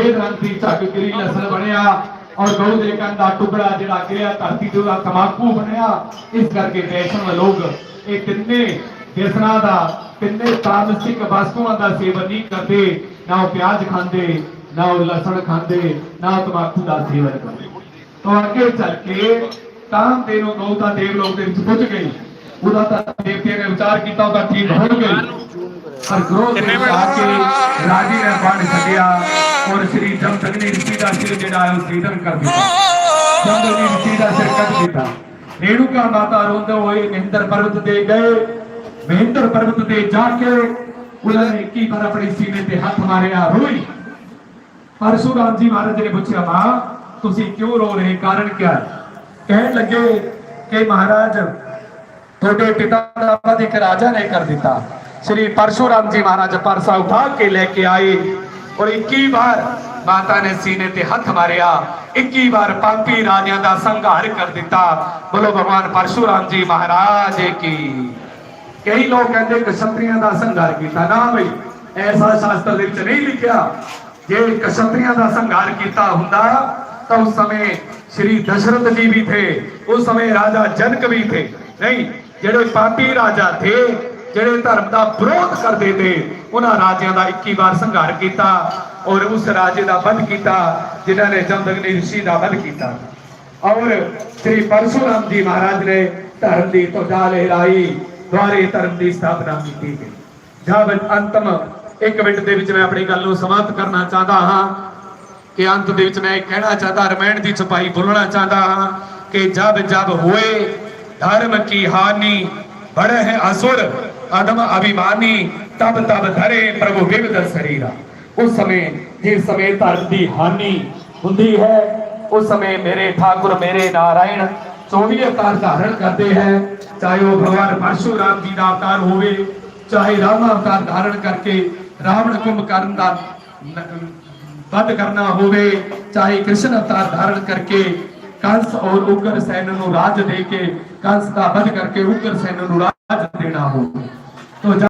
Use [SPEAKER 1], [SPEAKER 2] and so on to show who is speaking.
[SPEAKER 1] ਸਫੇਦ ਰੰਗ ਦੀ ਝੱਗ ਗਰੀ ਲਸਣ ਬਣਿਆ ਔਰ ਗਊ ਦੇ ਕੰਨ ਦਾ ਟੁਕੜਾ ਜਿਹੜਾ ਗਿਰਿਆ, ਧਰਤੀ ਤੇ ਉਹਦਾ ਤਮਾਕੂ ਬਣਿਆ। ਇਸ ਕਰਕੇ ਵੈਸ਼ਨਵ ਲੋਕ ਇਹ ਤਿੰਨੇ ਜਿਸਨਾ ਦਾ, ਤਿੰਨੇ ਤਾਮਸਿਕ ਵਸਤੂਆਂ ਦਾ ਸੇਵਨ ਨਹੀਂ ਕਰਦੇ। ਨਾ ਉਹ ਪਿਆਜ਼ ਖਾਂਦੇ, ਨਾ ਉਹ ਲਸਣ ਖਾਂਦੇ, ਨਾ ਤਮਾਕੂ ਦਾ ਸੇਵਨ ਕਰਦੇ। ਤੋਂ ਅੱਗੇ ਚੱਲ ਕੇ ਕਾਮ ਦੇ ਨੂੰ ਗਊ ਦਾ ਦੇਵ ਲੋਕ ਦੇ ਵਿੱਚ ਪੁੱਜ ਗਈ। ਉਹਦਾ ਤਾਂ ਦੇਵਤਿਆਂ ਨੇ ਵਿਚਾਰ ਕੀਤਾ ਉਹਦਾ ਠੀਕ ਹੋ ਗਈ। ਪਰ ਕ੍ਰੋਧ ਦੇ ਆ ਕੇ ਰਾਜੇ ਨੇ ਬਣ ਸਕਿਆ ਔਰ ਸ੍ਰੀ ਜਮਦਗਨੀ ਰਿਸ਼ੀ ਦਾ ਸਿਰ ਜਿਹੜਾ ਹੈ ਉਹ ਸੀਧਨ ਕਰ ਦਿੱਤਾ। ਜਮਦਗਨੀ ਰਿਸ਼ੀ ਦਾ ਸਿਰ ਕੱਟ ਦਿੱਤਾ। ਰੇਣੂਕਾ ਮਾਤਾ ਰੋਂਦੇ ਹੋਏ ਮਹਿੰਦਰ ਪਰਬਤ ਤੇ ਗਏ। ਮਹਿੰਦਰ ਪਰਬਤ ਤੇ ਜਾ ਕੇ ਉਹਨਾਂ ਨੇ ਕੀ ਵਾਰ ਆਪਣੀ ਸੀਨੇ ਤੇ ਹੱਥ ਮਾਰਿਆ, ਰੋਈ। ਪੁੱਛਿਆ, ਮਾਂ, ਤੁਸੀਂ ਕਿਉਂ ਰੋ ਰਹੇ? ਕਾਰਨ ਕਿਆ ਹੈ? ਕਹਿਣ ਲੱਗੇ ਕਿ ਮਹਾਰਾਜ, ਤੁਹਾਡੇ ਪਿਤਾ ਦਾ ਵਧ ਇੱਕ ਰਾਜਾ ਨੇ ਕਰ ਦਿੱਤਾ। ਸ੍ਰੀ ਪਰਸ਼ੁਰਾਮ ਜੀ ਮਹਾਰਾਜ ਪਰਸਾ ਉਠਾ ਕੇ ਲੈ ਕੇ ਆਏ। ਔਰ 21 ਵਾਰ ਮਾਤਾ ਨੇ ਸੀਨੇ ਤੇ ਹੱਥ ਮਾਰਿਆ 21 ਵਾਰ ਪਾਪੀ ਰਾਜਿਆਂ ਦਾ ਸੰਘਾਰ ਕਰ ਦਿੱਤਾ ਬੋਲੋ ਭਗਵਾਨ ਪਰਸ਼ੁਰਾਮ ਜੀ ਮਹਾਰਾਜ ਕੀ ਕਈ ਲੋਕ ਕਹਿੰਦੇ ਕਸ਼ਤਰੀਆਂ ਦਾ ਸੰਘਾਰ ਕੀਤਾ ਨਾ ਬਈ ਐਸਾ ਸ਼ਾਸਤਰ ਦੇ ਵਿੱਚ ਨਹੀਂ ਲਿਖਿਆ ਜੇ ਕਸ਼ਤਰੀਆਂ ਦਾ ਸੰਘਾਰ ਕੀਤਾ ਹੁੰਦਾ ਤਾਂ ਉਸ ਸਮੇਂ ਸ਼੍ਰੀ ਦਸ਼ਰਥ ਜੀ ਵੀ ਥੇ ਉਸ ਸਮੇਂ ਰਾਜਾ ਜਨਕ ਵੀ ਥੇ ਨਹੀਂ ਜਿਹੜੇ ਪਾਪੀ ਰਾਜਾ ਥੇ ਜਿਹੜੇ ਧਰਮ ਦਾ ਵਿਰੋਧ ਕਰਦੇ ਤੇ ਉਹਨਾਂ ਰਾਜਿਆਂ ਦਾ 21 ਵਾਰ ਸੰਘਾਰ ਕੀਤਾ ਔਰ ਉਸ ਰਾਜੇ ਦਾ ਬੰਦ ਕੀਤਾ, ਜਿਨ੍ਹਾਂ ਨੇ ਜਮਦਗਨੀ ਰਿਸ਼ੀ ਦਾ ਵੱਧ ਕੀਤਾ। ਔਰ ਸ੍ਰੀ ਪਰਸ਼ੁਰਾਮ ਜੀ ਮਹਾਰਾਜ ਨੇ ਧਰਮ ਦੀ ਧੁਜਾ ਲਹਿਰਾਈ, ਦੁਆਰੇ ਧਰਮ ਦੀ ਸਥਾਪਨਾ ਕੀਤੀ ਗਈ ਜਦ ਅੰਤਮ, ਇੱਕ ਮਿੰਟ ਦੇ ਵਿੱਚ ਮੈਂ ਆਪਣੀ ਗੱਲ ਨੂੰ ਸਮਾਪਤ ਕਰਨਾ ਚਾਹਦਾ ਹਾਂ ਕਿ ਅੰਤ ਦੇ ਵਿੱਚ ਮੈਂ ਇਹ ਕਹਿਣਾ ਚਾਹਦਾ, ਰਮਾਇਣ ਦੀ ਛਪਾਈ ਬੋਲਣਾ ਚਾਹਦਾ ਹਾਂ ਕਿ ਜਬ ਜਬ ਹੋਏ ਧਰਮ ਕੀ ਹਾਨੀ ਬੜੇ ਹੈ ਅਸੁਰ। ਅਦਮ ਅਭਿਮਾਨੀ, ਤਬ ਤਬ ਧਰੇ ਪ੍ਰਭੂ ਵਿਵਦ ਸਰੀਰਾ। ਉਸ ਸਮੇਂ ਜਿਸ ਸਮੇਂ ਧਰਮ ਦੀ ਹਾਨੀ ਹੁੰਦੀ ਹੈ, ਉਸ ਸਮੇਂ ਮੇਰੇ ਠਾਕੁਰ, ਮੇਰੇ ਨਾਰਾਇਣ 24 ਅਵਤਾਰ ਧਾਰਨ ਕਰਦੇ ਹੈ। ਚਾਹੇ ਉਹ ਭਗਵਾਨ ਪਰਸ਼ੁਰਾਮ ਜੀ ਦਾ ਅਵਤਾਰ ਹੋਵੇ, ਚਾਹੇ ਰਾਮ ਅਵਤਾਰ ਧਾਰਨ ਕਰਕੇ ਰਾਵਣ ਕੁੰਭਕਰਨ ਦਾ ਵੱਧ ਕਰਨਾ ਹੋਵੇ, ਚਾਹੇ ਕ੍ਰਿਸ਼ਨ ਅਵਤਾਰ ਧਾਰਨ ਕਰਕੇ ਕੰਸ ਔਰ ਉਗਰ ਸੈਨ ਨੂੰ ਰਾਜ ਦੇ ਕੇ, ਕੰਸ ਦਾ ਵੱਧ ਕਰਕੇ ਉਗਰ ਸੈਨ ਨੂੰ ਰਾਜ ਦੇਣਾ ਹੋਵੇ। ਤੋ